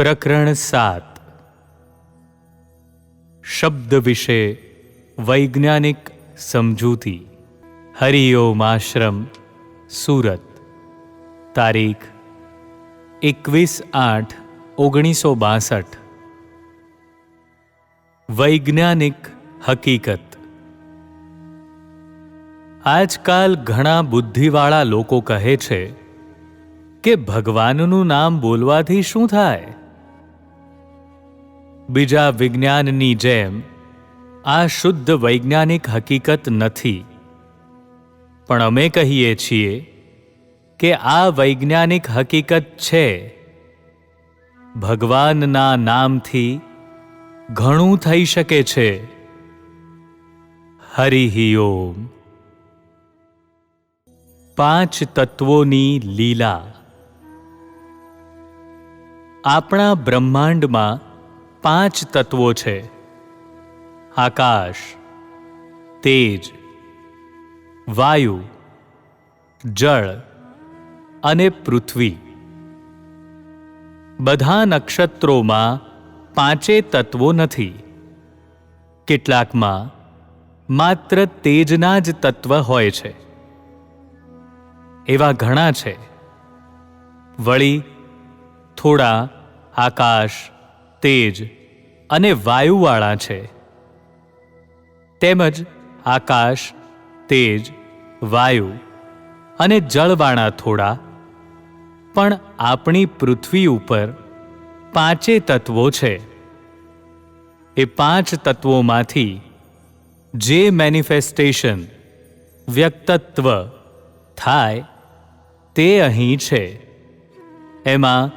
પ્રકરણ સાત. શબ્દ વિશે વૈજ્ઞાનિક સમજૂતી. હરિઓમ આશ્રમ, સુરત. તારીખ એકવીસ આઠ ઓગણીસો બાસઠ. વૈજ્ઞાનિક હકીકત. આજકાલ ઘણા બુદ્ધિવાળા લોકો કહે છે કે ભગવાનનું નામ બોલવાથી શું થાય? બીજા વિજ્ઞાનની જેમ, આ શુદ્ધ વૈજ્ઞાનિક હકીકત નથી. પણ અમે કહીએ છીએ કે આ વૈજ્ઞાનિક હકીકત છે. ભગવાનના નામથી ઘણું થઈ શકે છે. હરિ ઓમ. પાંચ તત્વોની લીલા. આપણા બ્રહ્માંડમાં પાંચ તત્વો છે. આકાશ, તેજ, વાયુ, જળ અને પૃથ્વી. બધા નક્ષત્રોમાં પાંચે તત્વો નથી. કેટલાકમાં માત્ર તેજના જ તત્વ હોય છે. એવા ઘણા છે. વળી થોડા આકાશ તેજ અને વાયુવાળા છે. તેમજ આકાશ, તેજ, વાયુ અને જળવાળા થોડા. પણ આપણી પૃથ્વી ઉપર પાંચે તત્વો છે. એ પાંચ તત્વોમાંથી જે મેનિફેસ્ટેશન વ્યક્તત્વ થાય તે અહીં છે. એમાં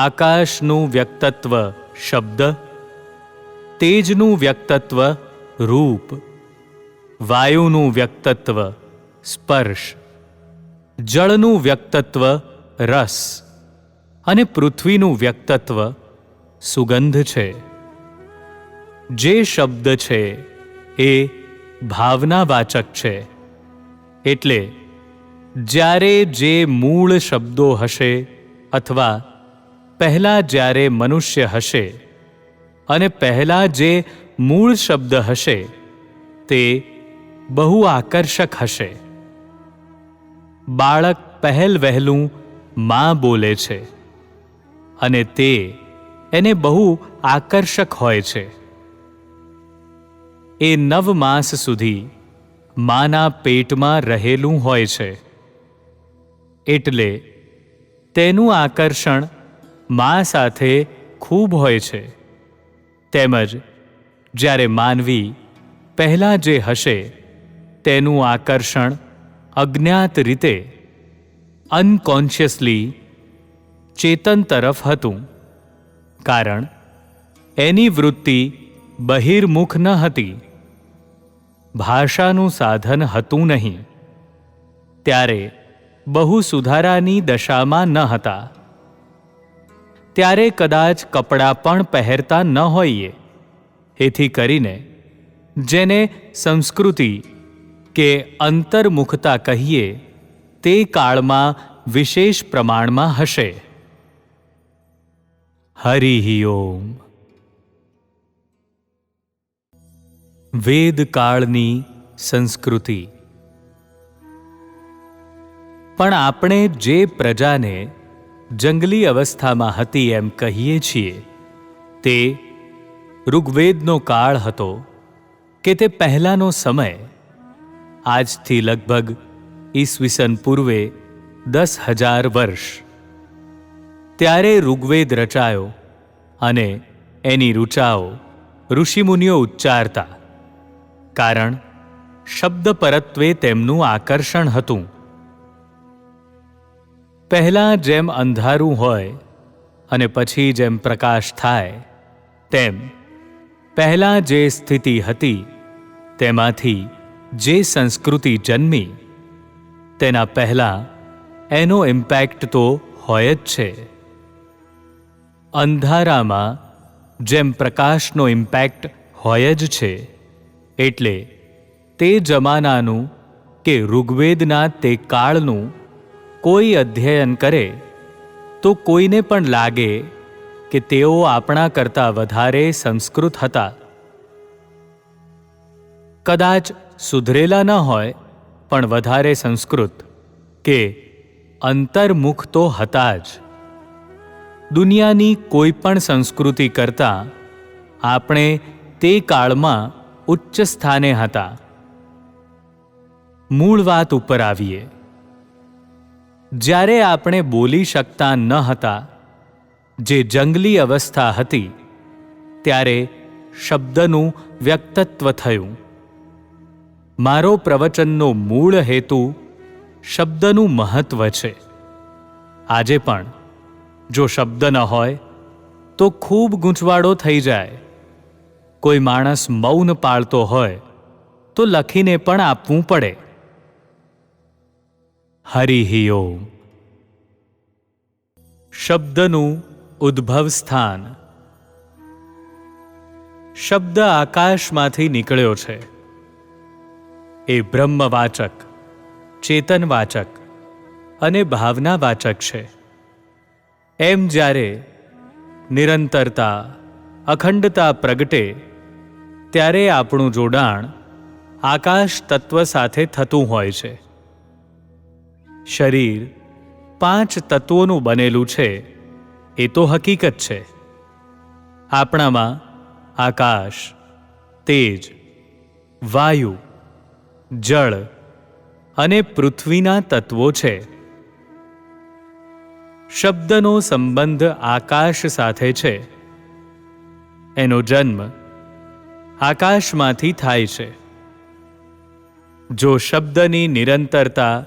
આકાશનું વ્યક્તત્વ શબ્દ, તેજનું વ્યક્તત્વ, રૂપ, વાયુનું વ્યક્તત્વ, સ્પર્શ, જળનું વ્યક્તત્વ, રસ અને પૃથ્વીનું વ્યક્તત્વ સુગંધ છે. જે શબ્દ છે એ ભાવનાવાચક છે. એટલે જ્યારે જે મૂળ શબ્દો હશે અથવા પહેલાં જ્યારે મનુષ્ય હશે અને પહેલાં જે મૂળ શબ્દ હશે, તે બહુ આકર્ષક હશે. બાળક પહેલ વહેલું માં બોલે છે અને તે એને બહુ આકર્ષક હોય છે. એ નવ માસ સુધી માના પેટમાં રહેલું હોય છે. એટલે તેનું આકર્ષણ મા સાથે ખૂબ હોય છે. તેમજ, જ્યારે માનવી પહેલાં જે હશે, તેનું આકર્ષણ અજ્ઞાત રીતે અનકોન્શિયસલી ચેતન તરફ હતું. કારણ, એની વૃત્તિ બહિર્મુખ ન હતી. ભાષાનું સાધન હતું નહીં. ત્યારે, બહુ સુધારાની દશામાં ન હતા. ત્યારે કદાચ કપડાં પણ પહેરતા ન હોઈએ. એથી કરીને જેને સંસ્કૃતિ કે અંતર્મુખતા કહીએ, તે કાળમાં વિશેષ પ્રમાણમાં હશે. હરિ વેદકાળની સંસ્કૃતિ. પણ આપણે જે પ્રજાને જંગલી અવસ્થામાં હતી એમ કહીએ છીએ. તે ઋગ્વેદનો કાળ હતો કે તે પહેલાંનો સમય. આજથી લગભગ ઈસવીસન પૂર્વે દસ હજાર વર્ષ. ત્યારે ઋગ્વેદ રચાયો અને એની ઋચાઓ ઋષિમુનિઓ ઉચ્ચારતા. કારણ શબ્દ પરત્વે તેમનું આકર્ષણ હતું. પહેલાં જેમ અંધારું હોય અને પછી જેમ પ્રકાશ થાય, તેમ પહેલાં જે સ્થિતિ હતી, તેમાંથી જે સંસ્કૃતિ જન્મી, તેના પહેલાં એનો ઇમ્પેક્ટ તો હોય જ છે. અંધારામાં જેમ પ્રકાશનો ઇમ્પેક્ટ હોય જ છે, એટલે તે જમાનાનું કે ઋગ્વેદના તે કાળનું કોઈ અધ્યયન કરે, તો કોઈને પણ લાગે કે તેઓ આપણા કરતાં વધારે સંસ્કૃત હતા. કદાચ સુધરેલા ન હોય, પણ વધારે સંસ્કૃત કે અંતર્મુખ તો હતા જ. દુનિયાની કોઈ પણ સંસ્કૃતિ કરતાં આપણે તે કાળમાં ઉચ્ચ સ્થાને હતા. મૂળ વાત ઉપર આવીએ. જ્યારે આપણે બોલી શકતા ન હતા, જે જંગલી અવસ્થા હતી, ત્યારે શબ્દનું વ્યક્તત્વ થયું. મારો પ્રવચનનો મૂળ હેતુ શબ્દનું મહત્વ છે. આજે પણ, જો શબ્દ ન હોય, તો ખૂબ ગૂંચવાડો થઈ જાય. કોઈ માણસ મૌન પાળતો હોય, તો લખીને પણ આપવું પડે. હરિ શબ્દનું ઉદ્ભવ સ્થાન શબ્દ આકાશમાંથી નીકળ્યો છે. એ બ્રહ્મવાચક, ચેતનવાચક અને ભાવનાવાચક છે. એમ જ્યારે નિરંતરતા, અખંડતા પ્રગટે, ત્યારે આપણું જોડાણ આકાશ તત્વ સાથે થતું હોય છે. શરીર પાંચ તત્વોનું બનેલું છે. એ તો હકીકત છે. આપણામાં આકાશ, તેજ, વાયુ, જળ અને પૃથ્વીના તત્વો છે. શબ્દનો સંબંધ આકાશ સાથે છે. એનો જન્મ આકાશમાંથી થાય છે. જો શબ્દની નિરંતરતા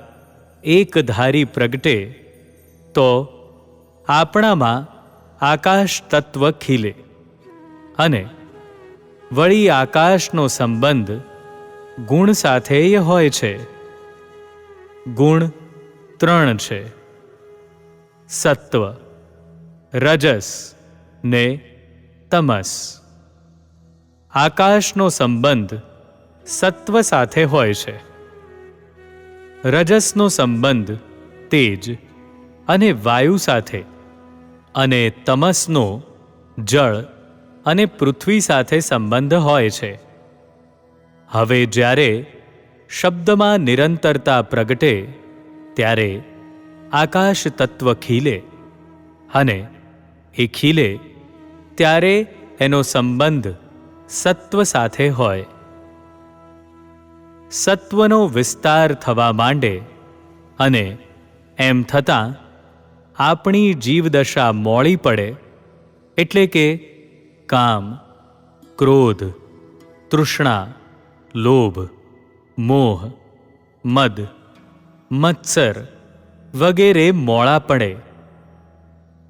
એકધારી પ્રગટે, તો આપણામાં આકાશ તત્વ ખીલે અને વળી આકાશનો સંબંધ ગુણ સાથેય હોય છે. ગુણ ત્રણ છે. સત્વ, રજસ ને તમસ. આકાશનો સંબંધ સત્વ સાથે હોય છે. રજસનો સંબંધ, તેજ અને વાયુ સાથે અને તમસનો જળ અને પૃથ્વી સાથે સંબંધ હોય છે. હવે જ્યારે શબ્દમાં નિરંતરતા પ્રગટે, ત્યારે આકાશ તત્વ ખીલે અને એ ખીલે ત્યારે એનો સંબંધ સત્વ સાથે હોય. સત્વનો વિસ્તાર થવા માંડે અને એમ થતાં આપણી જીવદશા મોળી પડે એટલે કે કામ, ક્રોધ, તૃષ્ણા, લોભ, મોહ, મદ, મત્સર વગેરે મોળા પડે.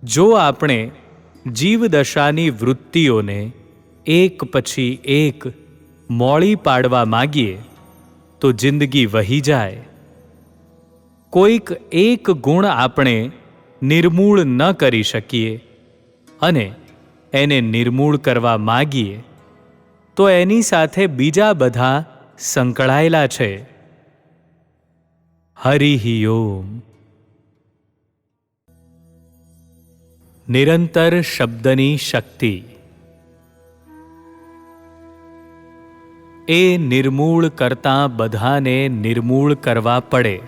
જો આપણે જીવદશાની વૃત્તિઓને એક પછી એક મોળી પાડવા માગીએ તો જિંદગી વહી જાય. કોઈક એક ગુણ આપણે નિર્મૂળ ન કરી શકીએ અને એને નિર્મૂળ કરવા માગીએ, તો એની સાથે બીજા બધા સંકળાયેલા છે. હરિ ઓમ. નિરંતર શબ્દની શક્તિ. એ નિર્મૂળ કરતાં બધાને નિર્મૂળ કરવા પડે.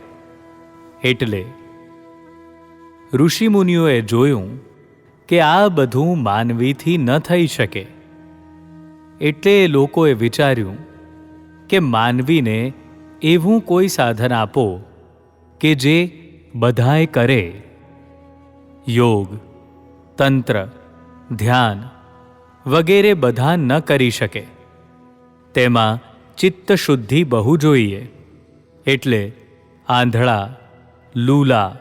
એટલે ઋષિમુનિઓએ જોયું કે આ બધું માનવીથી ન થઈ શકે. એટલે લોકોએ વિચાર્યું કે માનવીને એવું કોઈ સાધન આપો કે જે બધાએ કરે. યોગ, તંત્ર, ધ્યાન વગેરે બધા ન કરી શકે. તેમાં ચિત્ત શુદ્ધિ બહુ જોઈએ. એટલે આંધળા, લૂલા,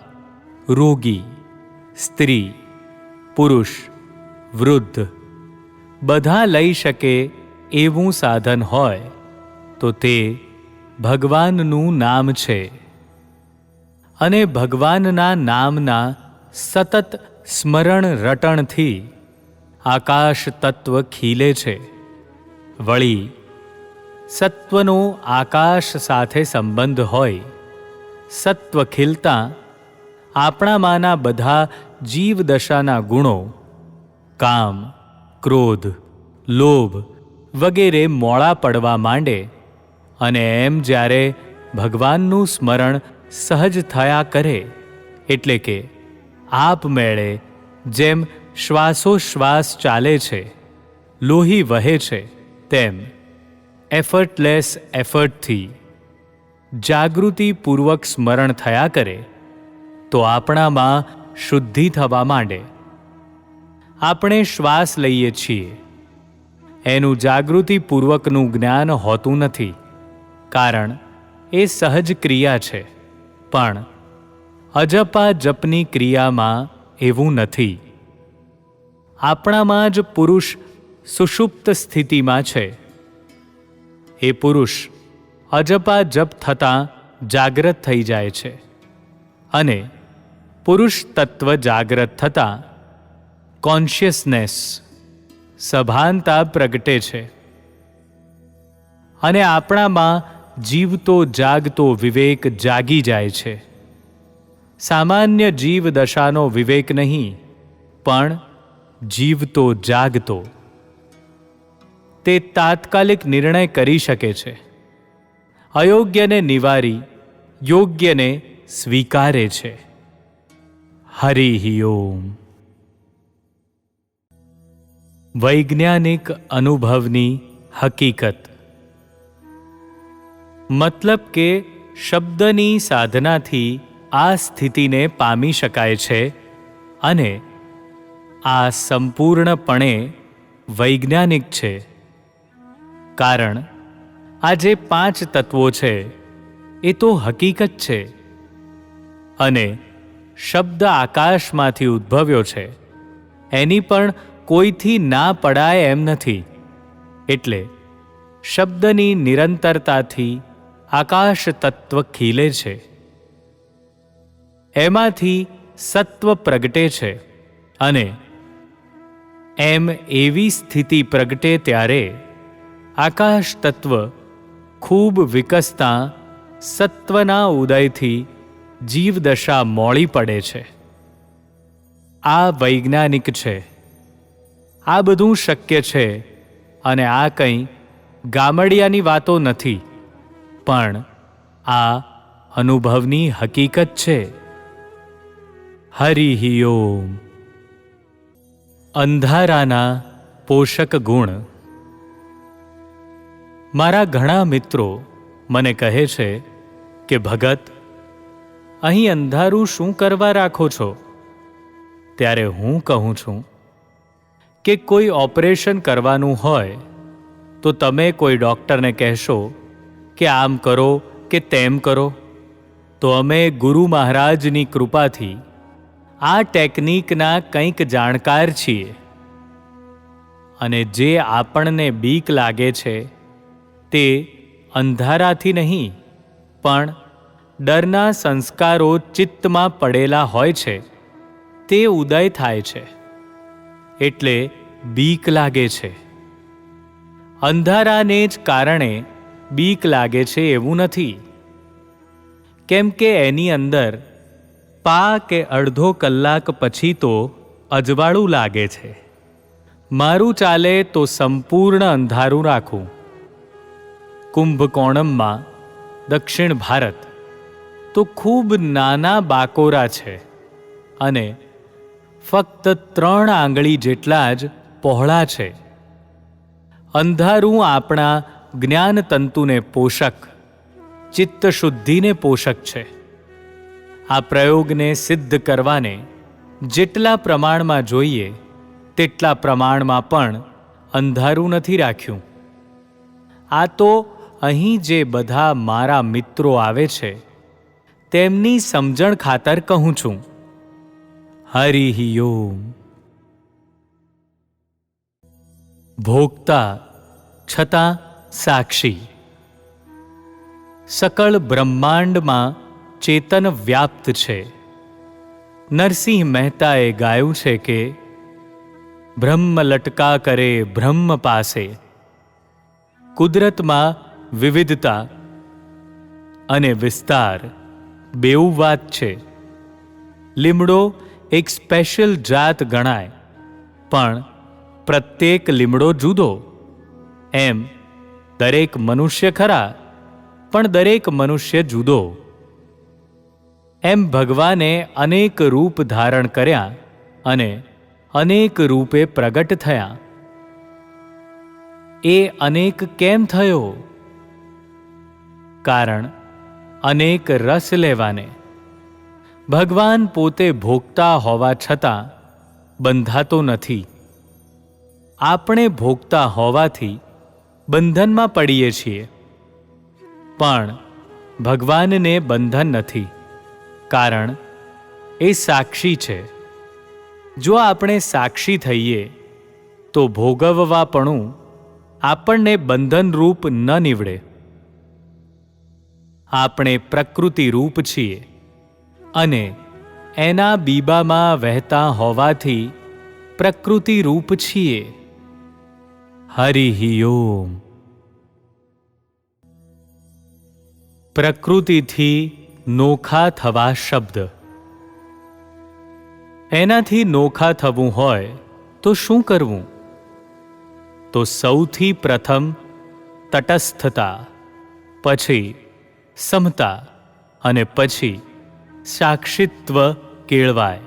રોગી, સ્ત્રી, પુરુષ, વૃદ્ધ બધા લઈ શકે એવું સાધન હોય તો તે ભગવાનનું નામ છે. અને ભગવાનના નામના સતત સ્મરણ રટણથી આકાશ તત્વ ખીલે છે. વળી સત્વનો આકાશ સાથે સંબંધ હોય. સત્વ ખીલતા આપણામાંના બધા જીવદશાના ગુણો, કામ, ક્રોધ, લોભ વગેરે મોળા પડવા માંડે અને એમ જ્યારે ભગવાનનું સ્મરણ સહજ થયા કરે, એટલે કે આપમેળે જેમ શ્વાસોશ્વાસ ચાલે છે, લોહી વહે છે, તેમ એફર્ટલેસ એફર્ટથી જાગૃતિપૂર્વક સ્મરણ થયા કરે, તો આપણામાં શુદ્ધિ થવા માંડે. આપણે શ્વાસ લઈએ છીએ. એનું જાગૃતિપૂર્વકનું જ્ઞાન હોતું નથી, કારણ એ સહજ ક્રિયા છે, પણ અજપા જપની ક્રિયામાં એવું નથી. આપણામાં જ પુરુષ સુષુપ્ત સ્થિતિમાં છે. એ પુરુષ, અજપા જપ થતાં જાગ્રત થઈ જાય છે. અને પુરુષ તત્વ જાગ્રત થતાં કોન્શિયસનેસ સભાનતા પ્રગટે છે. અને આપણામાં જીવતો જાગતો વિવેક જાગી જાય છે. સામાન્ય જીવ દશાનો વિવેક નહીં, પણ જીવતો જાગતો. તે તાત્કાલિક નિર્ણય કરી શકે છે. અયોગ્યને નિવારી, યોગ્યને સ્વીકારે છે. હરિ વૈજ્ઞાનિક અનુભવની હકીકત. મતલબ કે શબ્દની સાધનાથી આ સ્થિતિને પામી શકાય છે અને આ સંપૂર્ણપણે વૈજ્ઞાનિક છે. કારણ, આ જે પાંચ તત્વો છે, એ તો હકીકત છે. અને શબ્દ આકાશમાંથી ઉદ્ભવ્યો છે. એની પણ કોઈથી ના પડાય એમ નથી. એટલે શબ્દની નિરંતરતાથી આકાશ તત્વ ખીલે છે. એમાંથી સત્વ પ્રગટે છે અને એમ એવી સ્થિતિ પ્રગટે ત્યારે આકાશ તત્વ ખૂબ વિકસતા સત્વના ઉદયથી જીવદશા મોળી પડે છે. આ વૈજ્ઞાનિક છે. આ બધું શક્ય છે અને આ કંઈ ગામડિયાની વાતો નથી, પણ આ અનુભવની હકીકત છે. હરિ અંધારાના પોષક ગુણ. મારા ઘણા મિત્રો મને કહે છે કે, ભગત, અહીં અંધારું શું કરવા રાખો છો? ત્યારે હું કહું છું કે, કોઈ ઓપરેશન કરવાનું હોય તો તમે કોઈ ડૉક્ટરને કહેશો કે, આમ કરો કે તેમ કરો. તો અમે ગુરુ મહારાજની કૃપાથી આ ટેકનિકના કંઈક જાણકાર છીએ. અને જે આપણને બીક લાગે છે તે અંધારાથી નહીં, પણ ડરના સંસ્કારો ચિત્તમાં પડેલા હોય છે. તે ઉદય થાય છે, એટલે બીક લાગે છે. અંધારાને જ કારણે બીક લાગે છે એવું નથી. કેમ કે એની અંદર પા કે અડધો કલાક પછી તો અજવાળું લાગે છે. મારું ચાલે તો સંપૂર્ણ અંધારું રાખું. કુંભકોણમમાં, દક્ષિણ ભારત, તો ખૂબ નાના બાકોરા છે અને ફક્ત ત્રણ આંગળી જેટલા જ પહોળા છે. અંધારું આપણા જ્ઞાન તંતુને પોષક, ચિત્તશુદ્ધિને પોષક છે. આ પ્રયોગને સિદ્ધ કરવાને જેટલા પ્રમાણમાં જોઈએ, તેટલા પ્રમાણમાં પણ અંધારું નથી રાખ્યું. આ તો અહીં જે બધા મારા મિત્રો આવે છે, તેમની સમજણ ખાતર કહું છું. હરિ ઓમ. ભોગતા છતાં સાક્ષી. સકળ બ્રહ્માંડમાં ચેતન વ્યાપ્ત છે. નરસિંહ મહેતાએ ગાયું છે કે, બ્રહ્મ લટકા કરે બ્રહ્મ પાસે. કુદરતમાં વિવિધતા અને વિસ્તાર. બેઉ વાત છે. લીમડો એક સ્પેશિયલ જાત ગણાય, પણ પ્રત્યેક લીમડો જુદો. એમ દરેક મનુષ્ય ખરા, પણ દરેક મનુષ્ય જુદો. એમ ભગવાને અનેક રૂપ ધારણ કર્યા અને અનેક રૂપે પ્રગટ થયા. એ અનેક કેમ થયો? કારણ અનેક રસ લેવાને. ભગવાન પોતે ભોગતા હોવા છતાં બંધાતો નથી. આપણે ભોગતા હોવાથી બંધનમાં પડીએ છીએ. પણ ભગવાનને બંધન નથી. કારણ એ સાક્ષી છે. જો આપણે સાક્ષી થઈએ, તો ભોગવવાપણું આપણને બંધનરૂપ ન નીવડે. આપણે પ્રકૃતિ રૂપ છીએ. અને એના બીબામાં વહેતા હોવાથી પ્રકૃતિ રૂપ છીએ. હરિહિયોમ પ્રકૃતિથી નોખા થવા શબ્દ. એનાથી નોખા થવું હોય તો શું કરવું? તો સૌથી પ્રથમ તટસ્થતા, પછી સમતા અને પછી સાક્ષિત્વ કેળવાય.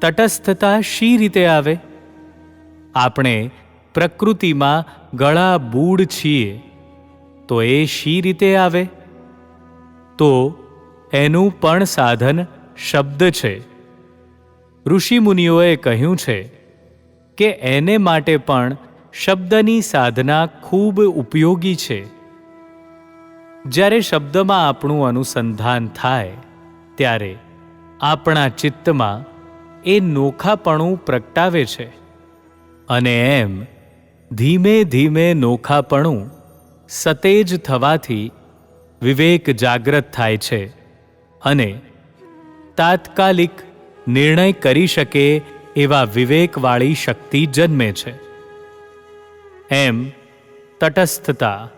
તટસ્થતા શી રીતે આવે? આપણે પ્રકૃતિમાં ગળા બૂડ છીએ, તો એ શી રીતે આવે? તો એનું પણ સાધન શબ્દ છે. ઋષિમુનિઓએ કહ્યું છે કે એને માટે પણ શબ્દની સાધના ખૂબ ઉપયોગી છે. જ્યારે શબ્દમાં આપણું અનુસંધાન થાય, ત્યારે આપણા ચિત્તમાં એ નોખાપણું પ્રગટાવે છે. અને એમ ધીમે ધીમે નોખાપણું સતેજ થવાથી વિવેક જાગ્રત થાય છે અને તાત્કાલિક નિર્ણય કરી શકે એવા વિવેકવાળી શક્તિ જન્મે છે. એમ તટસ્થતા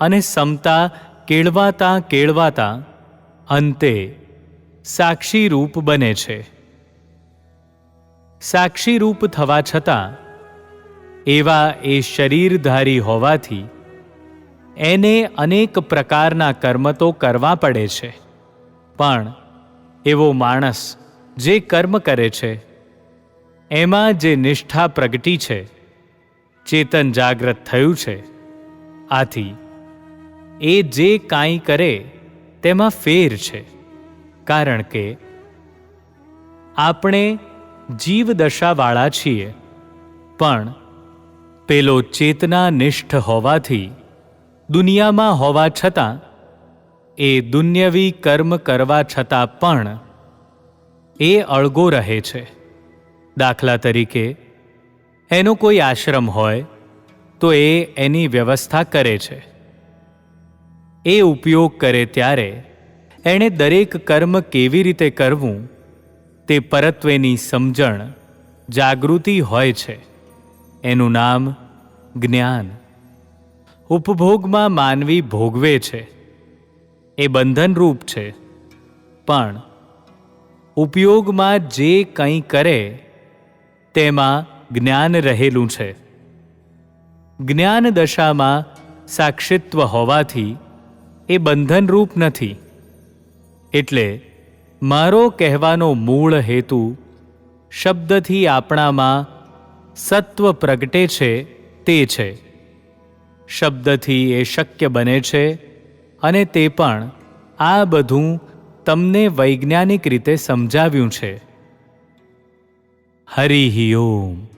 અને સમતા કેળવાતા કેળવાતા અંતે સાક્ષી રૂપ બને છે. સાક્ષી રૂપ થવા છતાં એવા એ શરીરધારી હોવાથી એને અનેક પ્રકારના કર્મ તો કરવા પડે છે, પણ એવો માણસ જે કર્મ કરે છે, એમાં જે નિષ્ઠા પ્રગટી છે, ચેતન જાગ્રત થયું છે, આથી એ જે કાંઈ કરે, તેમાં ફેર છે. કારણ કે આપણે જીવદશાવાળા છીએ, પણ પેલો ચેતના નિષ્ઠ હોવાથી, દુનિયામાં હોવા છતાં, એ દુન્યવી કર્મ કરવા છતાં પણ એ અળગો રહે છે. દાખલા તરીકે, એનો કોઈ આશ્રમ હોય, તો એ એની વ્યવસ્થા કરે છે. એ ઉપયોગ કરે ત્યારે એણે દરેક કર્મ કેવી રીતે કરવું તે પરત્વેની સમજણ જાગૃતિ હોય છે. એનું નામ જ્ઞાન. ઉપભોગમાં માનવી ભોગવે છે. એ બંધનરૂપ છે. પણ ઉપયોગમાં જે કંઈ કરે તેમાં જ્ઞાન રહેલું છે. જ્ઞાન દશામાં સાક્ષિત્વ હોવાથી એ બંધનરૂપ નથી. એટલે મારો કહેવાનો મૂળ હેતુ શબ્દથી આપણામાં સત્વ પ્રગટે છે તે છે. શબ્દથી એ શક્ય બને છે અને તે પણ આ બધું તમને વૈજ્ઞાનિક રીતે સમજાવ્યું છે. હરિ ઓમ.